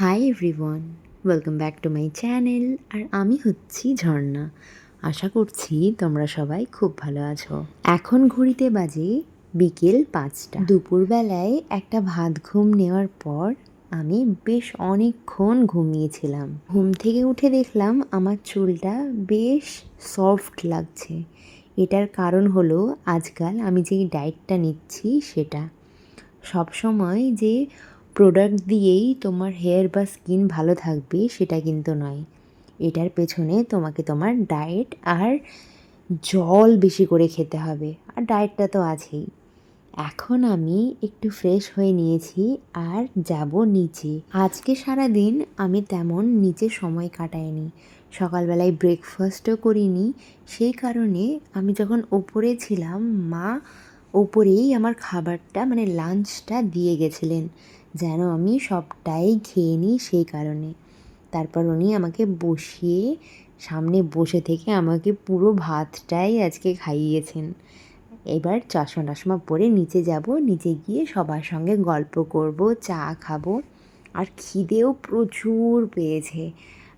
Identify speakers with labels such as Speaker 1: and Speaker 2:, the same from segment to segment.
Speaker 1: Hi everyone welcome back to my channel আর আমি হচ্ছি ঝর্ণা। আশা করছি তোমরা সবাই খুব ভালো আছো। এখন ঘড়িতে বাজে বিকেল পাঁচটা। দুপুরবেলায় একটা ভাত ঘুম নেওয়ার পর আমি বেশ অনেকক্ষণ ঘুমিয়েছিলাম। ঘুম থেকে উঠে দেখলাম আমার চুলটা বেশ সফট লাগছে। এটার কারণ হলো আজকাল আমি যেই ডায়েটটা নিচ্ছি সেটা। সবসময় যে প্রোডাক্ট দিয়েই তোমার হেয়ার বা স্কিন ভালো থাকবে, সেটা কিন্তু নয়। এটার পেছনে তোমাকে তোমার ডায়েট আর জল বেশি করে খেতে হবে, আর ডায়েটটা তো আছেই। এখন আমি একটু ফ্রেশ হয়ে নিয়েছি আর যাব নিচে। আজকে সারা দিন আমি তেমন নিচে সময় কাটাইনি। সকালবেলায় ব্রেকফাস্টও করিনি, সেই কারণে আমি যখন ওপরে ছিলাম, মা ওপরেই আমার খাবারটা মানে লাঞ্চটা দিয়ে গেছিলেন। যেন আমি সবটাই খেয়ে নিই সেই কারণে। তারপর উনি আমাকে বসিয়ে, সামনে বসে থেকে আমাকে পুরো ভাতটাই আজকে খাইয়েছেন। এবার চশমা টশমা পরে নিচে যাব, নিচে গিয়ে সবার সঙ্গে গল্প করব, চা খাব। আর খিদেও প্রচুর পেয়েছে।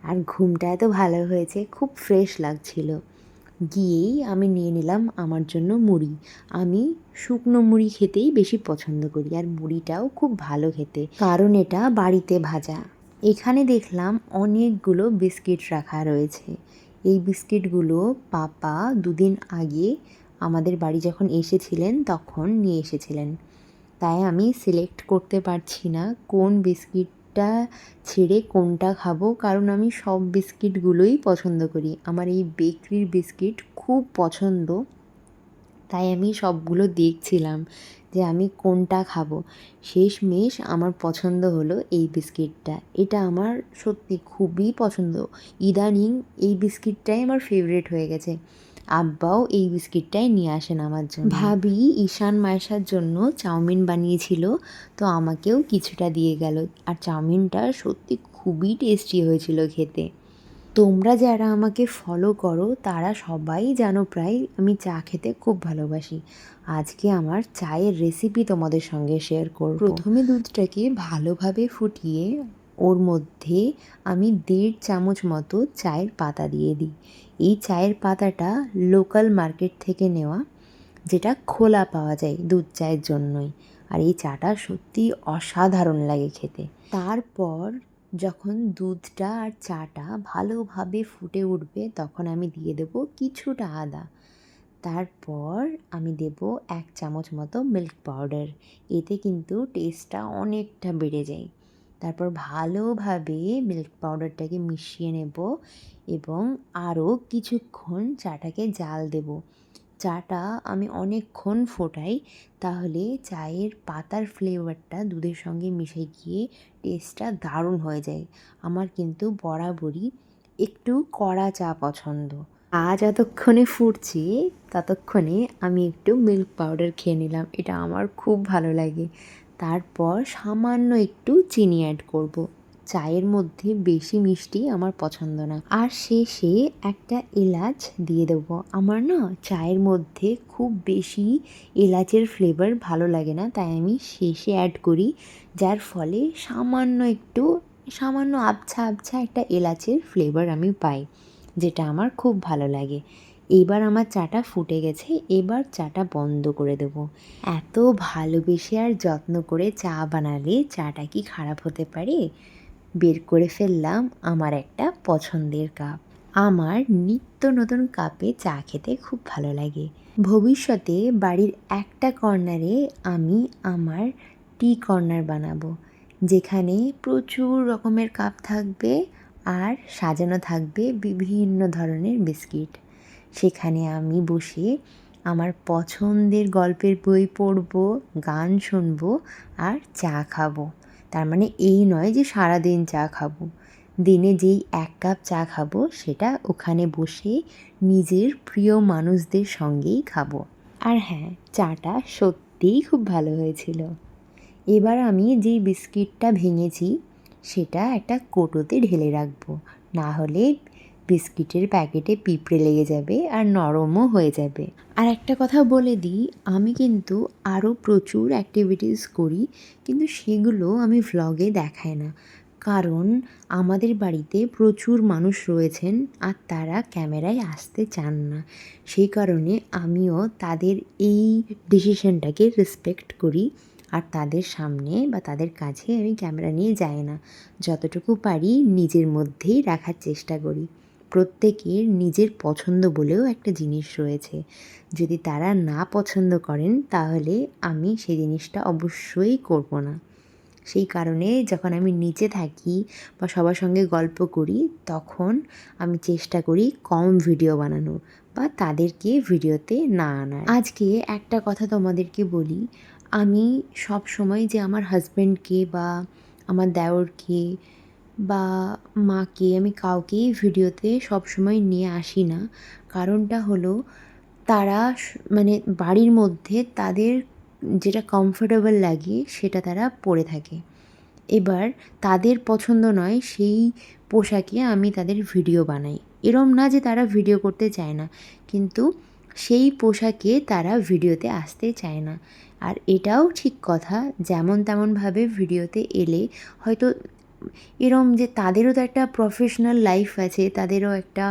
Speaker 1: আর ঘুমটা এত ভালো হয়েছে, খুব ফ্রেশ লাগছিল। গিয়েই আমি নিয়ে নিলাম আমার জন্য মুড়ি। আমি শুকনো মুড়ি খেতেই বেশি পছন্দ করি আর মুড়িটাও খুব ভালো খেতে, কারণ এটা বাড়িতে ভাজা। এখানে দেখলাম অনেকগুলো বিস্কিট রাখা রয়েছে। এই বিস্কিটগুলো পাপা দুদিন আগে আমাদের বাড়ি যখন এসেছিলেন তখন নিয়ে এসেছিলেন। তাই আমি সিলেক্ট করতে পারছি না কোন বিস্কিটটা ছেড়ে কোনটা খাব? কারণ আমি সব বিস্কিটগুলোই পছন্দ করি। আমার এই বেকরির বিস্কিট খুব পছন্দ। তাই আমি সবগুলো দেখছিলাম যে আমি কোনটা খাব। শেষমেশ আমার পছন্দ হলো এই বিস্কিটটা। এটা আমার সত্যি খুবই পছন্দ। ইদানিং এই বিস্কিটটাই আমার ফেভারিট হয়ে গেছে। আব্বাও এই বিস্কিটটাই নিয়ে আসেন আমার জন্য। ভাবি ঈশান মায়েশার জন্য চাউমিন বানিয়েছিল তো আমাকেও কিছুটা দিয়ে গেল। আর চাউমিনটা সত্যি খুবই টেস্টি হয়েছিল খেতে। তোমরা যারা আমাকে ফলো করো তারা সবাই জানো প্রায় আমি চা খেতে খুব ভালোবাসি। আজকে আমার চায়ের রেসিপি তোমাদের সঙ্গে শেয়ার করব। প্রথমে দুধটাকে ভালোভাবে ফুটিয়ে ওর মধ্যে আমি দেড় চামচ মতো চায়ের পাতা দিয়ে দিই। এই চায়ের পাতাটা লোকাল মার্কেট থেকে নেওয়া, যেটা খোলা পাওয়া যায় দুধ চায়ের জন্যই। আর এই চাটা সত্যি অসাধারণ লাগে খেতে। তারপর যখন দুধটা আর চাটা ভালোভাবে ফুটে উঠবে, তখন আমি দিয়ে দেব কিছুটা আদা। তারপর আমি দেব এক চামচ মতো মিল্ক পাউডার এতে কিন্তু টেস্টটা অনেকটা বেড়ে যায়। তারপর ভালোভাবে মিল্ক পাউডারটাকে মিশিয়ে নেব এবং আরও কিছুক্ষণ চাটাকে জাল দেব। চাটা আমি অনেকক্ষণ ফোটাই, তাহলে চায়ের পাতার ফ্লেভারটা দুধের সঙ্গে মিশে গিয়ে টেস্টটা দারুণ হয়ে যায়। আমার কিন্তু বরাবরই একটু কড়া চা পছন্দ। চা যতক্ষণে ফুটছে, ততক্ষণে আমি একটু মিল্ক পাউডার খেয়ে নিলাম। এটা আমার খুব ভালো লাগে। তারপর সামান্য একটু চিনি অ্যাড করব। চায়ের মধ্যে বেশি মিষ্টি আমার পছন্দ না। আর শেষে একটা এলাচ দিয়ে দেবো। আমার না চায়ের মধ্যে খুব বেশি এলাচের ফ্লেভার ভালো লাগে না, তাই আমি শেষে অ্যাড করি। যার ফলে সামান্য একটু, সামান্য আবছা আবছা একটা এলাচের ফ্লেভার আমি পাই, যেটা আমার খুব ভালো লাগে। এবার আমার চাটা ফুটে গেছে, এবার চাটা বন্ধ করে দেবো। এত ভালোবেসে আর যত্ন করে চা বানালে চাটা কি খারাপ হতে পারে? বের করে ফেললাম আমার একটা পছন্দের কাপ। আমার নিত্য নতুন কাপে চা খেতে খুব ভালো লাগে। ভবিষ্যতে বাড়ির একটা কর্নারে আমি আমার টি কর্নার বানাবো, যেখানে প্রচুর রকমের কাপ থাকবে আর সাজানো থাকবে বিভিন্ন ধরনের বিস্কিট। সেখানে আমি বসে আমার পছন্দের গল্পের বই পড়ব, গান শুনব আর চা খাব। তার মানে এই নয় যে সারাদিন চা খাব। দিনে যেই এক কাপ চা খাব, সেটা ওখানে বসে নিজের প্রিয় মানুষদের সঙ্গেই খাব। আর হ্যাঁ চাটা সত্যিই খুব ভালো হয়েছিল। এবার আমি যেই বিস্কিটটা ভেঙেছি, সেটা একটা কোটোতে ঢেলে রাখব। না হলে বিস্কিটের প্যাকেটে পিঁপড়ে লেগে যাবে আর নরমও হয়ে যাবে। আর একটা কথা বলে দিই, আমি কিন্তু আরও প্রচুর অ্যাক্টিভিটিস করি, কিন্তু সেগুলো আমি ভ্লগে দেখাই না। কারণ আমাদের বাড়িতে প্রচুর মানুষ রয়েছেন আর তারা ক্যামেরায় আসতে চান না। সেই কারণে আমিও তাদের এই ডিসিশনটাকে রেসপেক্ট করি আর তাদের সামনে বা তাদের কাছে আমি ক্যামেরা নিয়ে যাই না। যতটুকু পারি নিজের মধ্যেই রাখার চেষ্টা করি। প্রত্যেকের নিজের পছন্দ বলেও একটা জিনিস রয়েছে। যদি তারা না পছন্দ করেন, তাহলে আমি সেই জিনিসটা অবশ্যই করব না। সেই কারণে যখন আমি নিচে থাকি বা সবার সঙ্গে গল্প করি, তখন আমি চেষ্টা করি কম ভিডিও বানানোর বা তাদেরকে ভিডিওতে না আনার। আজকে একটা কথা তোমাদেরকে বলি, আমি সব সময় যে আমার হাজব্যান্ডকে বা আমার দেওরকে বা মাকে আমি কাউকেই ভিডিওতে সব সময় নিয়ে আসি না। কারণটা হলো, তারা মানে বাড়ির মধ্যে তাদের যেটা কমফোর্টেবল লাগে সেটা তারা পরে থাকে। এবার তাদের পছন্দ নয়, সেই পোশাকে আমি তাদের ভিডিও বানাই। এরম না যে তারা ভিডিও করতে চায় না, কিন্তু সেই পোশাকে তারা ভিডিওতে আসতে চায় না। আর এটাও ঠিক কথা, যেমন তেমনভাবে ভিডিওতে এলে হয়তো এরম যে তাদেরও তো একটা প্রফেশনাল লাইফ আছে, তাদেরও একটা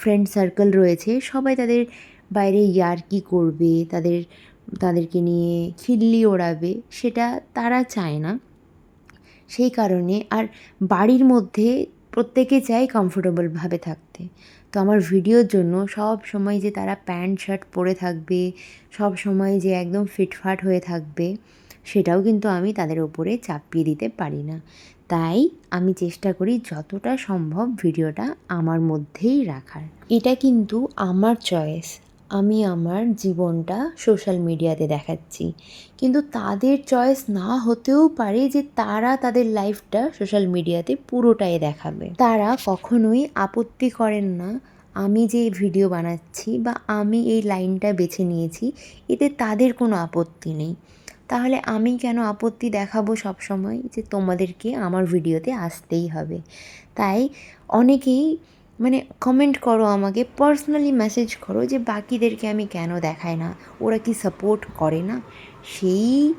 Speaker 1: ফ্রেন্ড সার্কেল রয়েছে, সবাই তাদের বাইরে ইয়ার্কি করবে, তাদের, তাদেরকে নিয়ে খিল্লি ওড়াবে, সেটা তারা চায় না। সেই কারণে আর বাড়ির মধ্যে প্রত্যেকে চায় কমফোর্টেবলভাবে থাকতে। তো আমার ভিডিওর জন্য সব সময় যে তারা প্যান্ট শার্ট পরে থাকবে, সব সময় যে একদম ফিটফাট হয়ে থাকবে সেটাও কিন্তু আমি তাদের ওপরে চাপিয়ে দিতে পারি না। তাই আমি চেষ্টা করি যতটা সম্ভব ভিডিওটা আমার মধ্যেই রাখার। এটা কিন্তু আমার চয়েস আমি আমার জীবনটা সোশ্যাল মিডিয়াতে দেখাচ্ছি। কিন্তু তাদের চয়েস না হতেও পারে যে তারা তাদের লাইফটা সোশ্যাল মিডিয়াতে পুরোটাই দেখাবে। তারা কখনোই আপত্তি করেন না, আমি যে ভিডিও বানাচ্ছি বা আমি এই লাইনটা বেছে নিয়েছি, এতে তাদের কোনো আপত্তি নেই। তাহলে আমি কেন আপত্তি দেখাবো সব সময় যে তোমাদেরকে আমার ভিডিওতে আসতেই হবে? তাই অনেকেই মানে কমেন্ট করো আমাকে পার্সোনালি মেসেজ করো যে বাকিদেরকে আমি কেন দেখাই না? ওরা কি সাপোর্ট করে না? সেই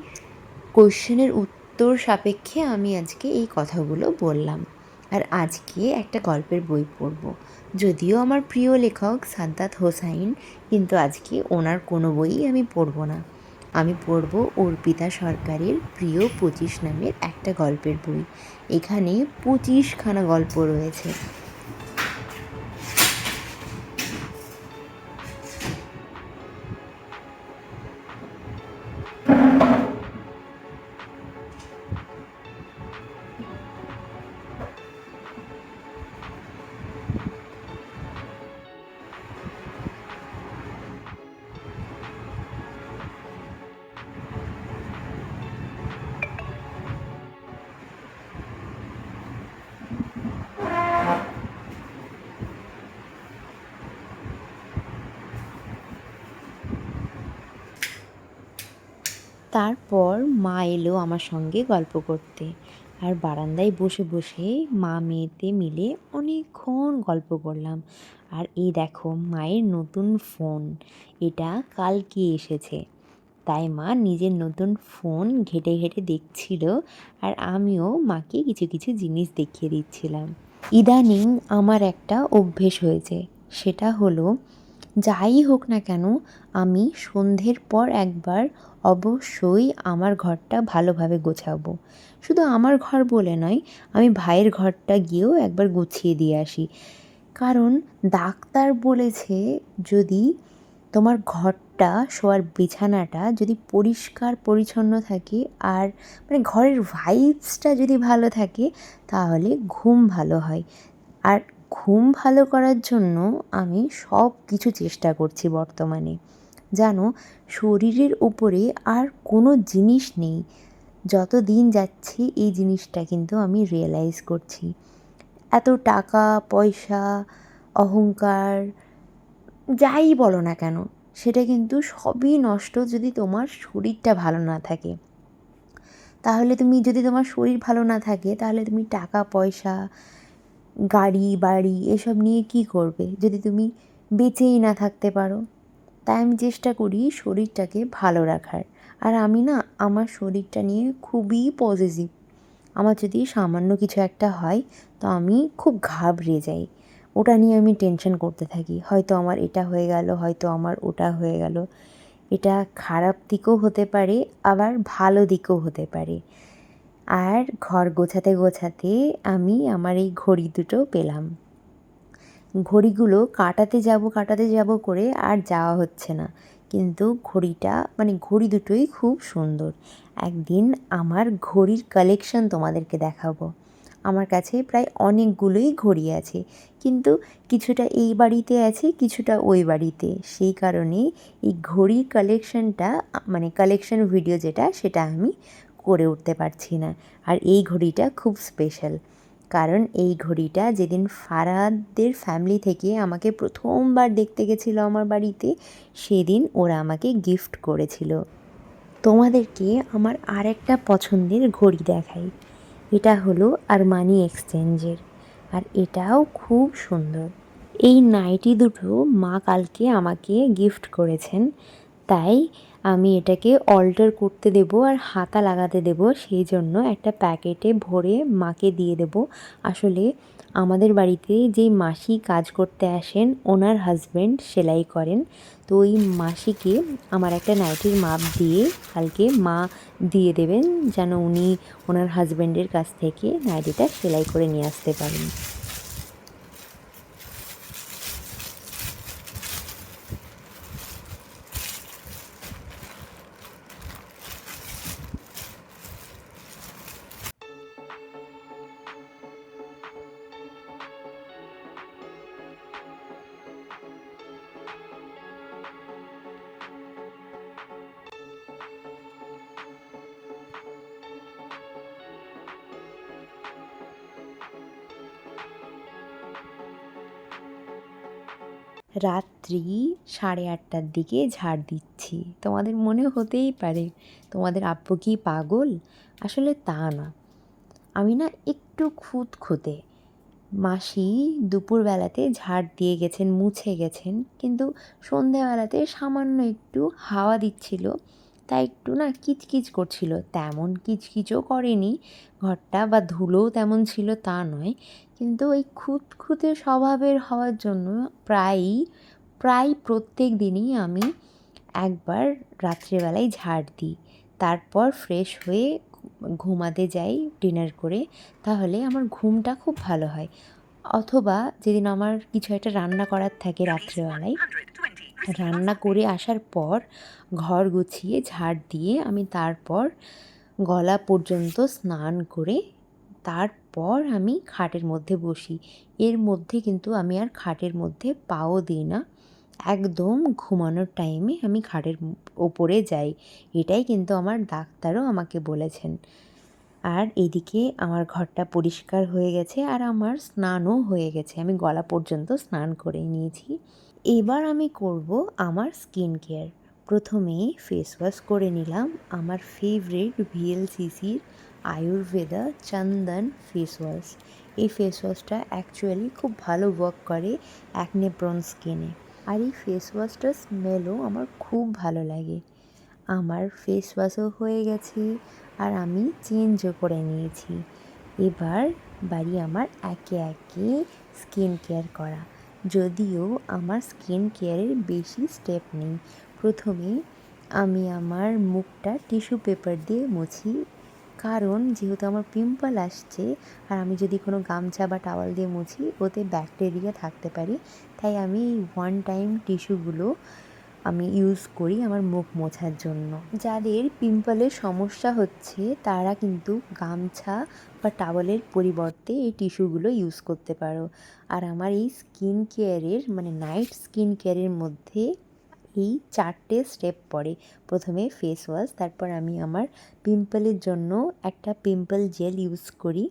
Speaker 1: কোশ্চেনের উত্তর সাপেক্ষে আমি আজকে এই কথাগুলো বললাম। আর আজকে একটা গল্পের বই পড়ব। যদিও আমার প্রিয় লেখক সাদ্দাত হোসাইন, কিন্তু আজকে ওনার কোনো বইই আমি পড়ব না। আমি পড়ব অর্পিতা সরকারের প্রিয় পঁচিশ নামের একটা গল্পের বই। এখানে পঁচিশখানা গল্প রয়েছে। তারপর মা এলো আমার সঙ্গে গল্প করতে। আর বারান্দায় বসে বসে মা মেয়েতে মিলে অনেকক্ষণ গল্প করলাম। আর এই দেখো, মায়ের নতুন ফোন। এটা কালকে এসেছে। তাই মা নিজের নতুন ফোন ঘেটে ঘেটে দেখছিল আর আমিও মাকে কিছু কিছু জিনিস দেখিয়ে দিচ্ছিলাম। ইদানিং আমার একটা অভ্যেস হয়েছে। সেটা হলো যাই হোক না কেন, আমি সন্ধ্যের পর একবার অবশ্যই আমার ঘরটা ভালোভাবে গোছাবো। শুধু আমার ঘর বলে নয়, আমি ভাইয়ের ঘরটা গিয়েও একবার গুছিয়ে দিয়ে আসি। কারণ ডাক্তার বলেছে যদি তোমার ঘরটা, শোয়ার বিছানাটা যদি পরিষ্কার পরিচ্ছন্ন থাকে আর মানে ঘরের ভাইবসটা যদি ভালো থাকে, তাহলে ঘুম ভালো হয়। আর ঘুম ভালো করার জন্য আমি সব কিছু চেষ্টা করছি বর্তমানে। জানো, শরীরের উপরে আর কোনো জিনিস নেই। যত দিন যাচ্ছে, এই জিনিসটা কিন্তু আমি রিয়েলাইজ করছি। এত টাকা, পয়সা, অহংকার, যাই বলো না কেন, সেটা কিন্তু সবই নষ্ট যদি তোমার শরীরটা ভালো না থাকে। তাহলে তুমি যদি তোমার শরীর ভালো না থাকে, তাহলে তুমি টাকা, পয়সা গাড়ি, বাড়ি এসব নিয়ে কি করবে? যদি তুমি বেঁচেই না থাকতে পারো। তাই আমি চেষ্টা করি শরীরটাকে ভালো রাখার। আর আমি না, আমার শরীরটা নিয়ে খুবই পজিটিভ আমার যদি সামান্য কিছু একটা হয়, তো আমি খুব ঘাবড়ে যাই। ওটা নিয়ে আমি টেনশন করতে থাকি। হয়তো আমার এটা হয়ে গেল, হয়তো আমার ওটা হয়ে গেল। এটা খারাপ দিকও হতে পারে, আবার ভালো দিকও হতে পারে। আর ঘর গোছাতে গোছাতে আমি আমার এই ঘড়ি দুটো পেলাম। ঘড়িগুলো কাটাতে যাব কাটাতে যাব করে আর যাওয়া হচ্ছে না। কিন্তু ঘড়িটা মানে ঘড়ি দুটোই খুব সুন্দর। একদিন আমার ঘড়ির কালেকশন তোমাদেরকে দেখাবো। আমার কাছে প্রায় অনেকগুলোই ঘড়ি আছে। কিন্তু কিছুটা এই বাড়িতে আছে, কিছুটা ওই বাড়িতে। সেই কারণে এই ঘড়ির কালেকশনটা মানে কালেকশন ভিডিও যেটা, সেটা আমি করে উঠতে পারছি না। আর এই ঘড়িটা খুব স্পেশাল কারণ এই ঘড়িটা যেদিন ফারাদের ফ্যামিলি থেকে আমাকে প্রথমবার দেখতে গেছিল আমার বাড়িতে, সেদিন ওরা আমাকে গিফট করেছিল। তোমাদেরকে আমার আরেকটা পছন্দের ঘড়ি দেখাই। এটা হলো আরমানি এক্সচেঞ্জের আর এটাও খুব সুন্দর। এই নাইটি দুটো মা কালকে আমাকে গিফট করেছেন। তাই আমি এটাকে অল্টার করতে দেব আর হাতা লাগাতে দেব, সেই জন্য একটা প্যাকেটে ভরে মাকে দিয়ে দেব। আসলে আমাদের বাড়িতে যেই মাসি কাজ করতে আসেন, ওনার হাজব্যান্ড সেলাই করেন। তো ওই মাসিকে আমার একটা নাইটির মাপ দিয়ে কালকে মা দিয়ে দেবেন, যেন উনি ওনার হাজব্যান্ডের কাছ থেকে নাইটিটা সেলাই করে নিয়ে আসতে পারেন। রাত্রি সাড়ে আটটার দিকে ঝাড় দিচ্ছি। তোমাদের মনে হতেই পারে, তোমাদের আব্বু কি পাগল? আসলে তা না। আমি না একটু খুঁত খুঁতে মাসি দুপুরবেলাতে ঝাড় দিয়ে গেছেন, মুছে গেছেন, কিন্তু সন্ধ্যাবেলাতে সামান্য একটু হাওয়া দিচ্ছিল। তাই একটু না কিচকিচ করছিল। তেমন কিচকিচও করেনি। ঘরটা বা ধুলোও তেমন ছিল তা নয়। কিন্তু ওই খুঁতখুঁতে স্বভাবের হওয়ার জন্য প্রায়ই প্রায় প্রত্যেক দিনই আমি একবার রাত্রেবেলায় ঝাড় দিই। তারপর ফ্রেশ হয়ে ঘুমাতে যাই ডিনার করে। তাহলে আমার ঘুমটা খুব ভালো হয়। অথবা যেদিন আমার কিছু একটা রান্না করার থাকে রাত্রেবেলায় রান্না করে আসার পর ঘর গুছিয়ে ঝাড় দিয়ে আমি তারপর গলা পর্যন্ত স্নান করে তারপর আমি খাটের মধ্যে বসি। এর মধ্যে কিন্তু আমি আর খাটের মধ্যে পাও দিই না। একদম ঘুমানোর টাইমে আমি খাটের ওপরে যাই। এটাই কিন্তু আমার ডাক্তারও আমাকে বলেছেন। আর এদিকে আমার ঘরটা পরিষ্কার হয়ে গেছে আর আমার স্নানও হয়ে গেছে। আমি গলা পর্যন্ত স্নান করে নিয়েছি। এবার আমি করব আমার স্কিন কেয়ার প্রথমে ফেস ওয়াশ করে নিলাম আমার ফেভারিট ভিএলসিসির আয়ুর্বেদা চন্দন ফেস ওয়াশ এই ফেস ওয়াশটা অ্যাকচুয়ালি খুব ভালো ওয়ার্ক করে অ্যাকনে প্রন স্কিনে আর এই ফেস ওয়াশটার স্মেলও আমার খুব ভালো লাগে। আমার ফেস ওয়াশও হয়ে গেছে আর আমি চেঞ্জও করে নিয়েছি। এবার বাড়ি আমার একে একে স্কিন কেয়ার করা। যদিও আমার স্কিন কেয়ারের বেশি স্টেপ নেই। প্রথমে আমি আমার মুখটা টিস্যু পেপার দিয়ে মুছি। কারণ যেহেতু আমার পিম্পল আসছে, আর আমি যদি কোনো গামছা বা টাওয়াল দিয়ে মুছি, ওতে ব্যাকটেরিয়া থাকতে পারে। তাই আমি ওয়ান টাইম টিস্যুগুলো আমি ইউজ করি আমার মুখ মোছার জন্য। যাদের পিম্পলের সমস্যা হচ্ছে, তারা কিন্তু গামছা বা টাওয়ালের পরিবর্তে এই টিস্যুগুলো ইউজ করতে পারো। আর আমার এই স্কিন কেয়ারের মানে নাইট স্কিন কেয়ারের মধ্যে এই চারটে স্টেপ পড়ে। প্রথমে ফেস ওয়াশ তারপর আমি আমার পিম্পলের জন্য একটা পিম্পল জেল ইউজ করি।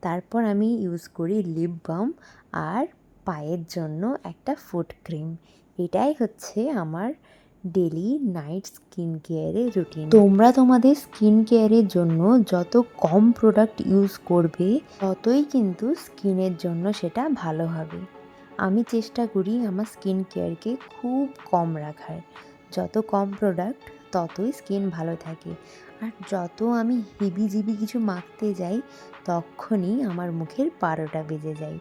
Speaker 1: তারপর আমি ইউজ করি লিপ বাম আর পায়ের জন্য একটা ফুট ক্রিম এটাই হচ্ছে আমার ডেলি নাইট স্কিন কেয়ারের রুটিন তোমরা তোমাদের স্কিন কেয়ারের জন্য যত কম প্রোডাক্ট ইউজ করবে, ততই কিন্তু স্কিনের জন্য সেটা ভালো হবে। আমি চেষ্টা করি আমার স্কিন কেয়ারকে খুব কম রাখার। যত কম প্রোডাক্ট ততই স্কিন ভালো থাকে। আর যত আমি হিবি জিবি কিছু মাখতে যাই, তখনই আমার মুখের পারোটা বেজে যায়।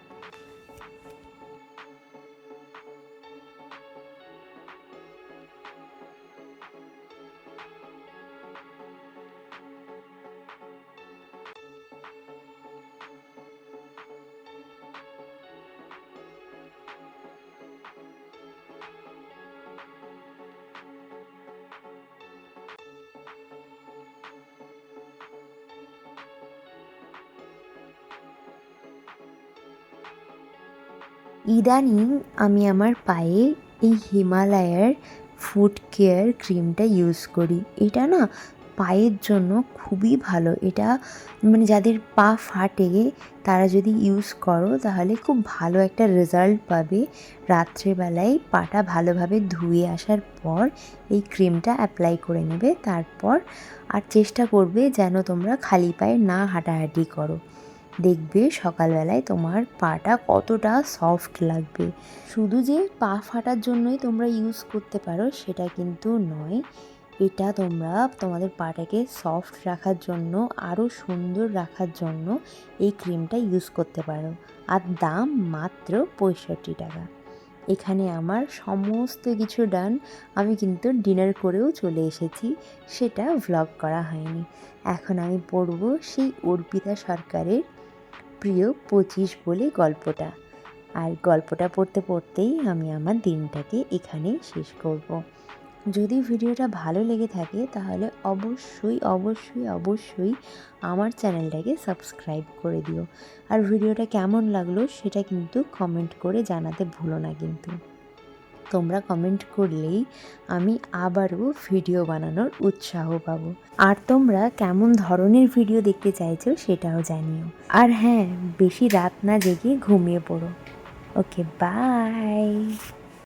Speaker 1: ইদানিং আমি আমার পায়ে এই হিমালয়ার ফুট কেয়ার ক্রিমটা ইউজ করি। এটা না পায়ের জন্য খুবই ভালো। এটা মানে যাদের পা ফাটে, তারা যদি ইউজ করো, তাহলে খুব ভালো একটা রেজাল্ট পাবে। রাত্রেবেলায় পাটা ভালোভাবে ধুয়ে আসার পর এই ক্রিমটা অ্যাপ্লাই করে নেবে। তারপর আর চেষ্টা করবে যেন তোমরা খালি পায়ে না হাঁটাহাঁটি করো। দেখবে সকালবেলায় তোমার পাটা কতটা সফট লাগবে। শুধু যে পা ফাটার জন্যই তোমরা ইউজ করতে পারো সেটা কিন্তু নয়। এটা তোমরা তোমাদের পাটাকে সফট রাখার জন্য আরও সুন্দর রাখার জন্য এই ক্রিমটা ইউজ করতে পারো। আর দাম মাত্র পঁয়ষট্টি টাকা। এখানে আমার সমস্ত কিছু ডান আমি কিন্তু ডিনার করেও চলে এসেছি। সেটা ভ্লগ করা হয়নি। এখন আমি পড়ব সেই অর্পিতা সরকারের প্রিয় পঁচিশ বলে গল্পটা। আর গল্পটা পড়তে পড়তেই আমি আমার দিনটাকে এখানেই শেষ করব। যদি ভিডিওটা ভালো লেগে থাকে তাহলে অবশ্যই অবশ্যই অবশ্যই আমার চ্যানেলটাকে সাবস্ক্রাইব করে দিও। আর ভিডিওটা কেমন লাগল সেটা কিন্তু কমেন্ট করে জানাতে ভুলো না কিন্তু। তোমরা কমেন্ট করলেই আমি আবারও ভিডিও বানানোর উৎসাহ পাবো। আর তোমরা কেমন ধরনের ভিডিও দেখতে চাইছো সেটাও জানিও। আর হ্যাঁ বেশি রাত না জেগে ঘুমিয়ে পড়ো। Okay bye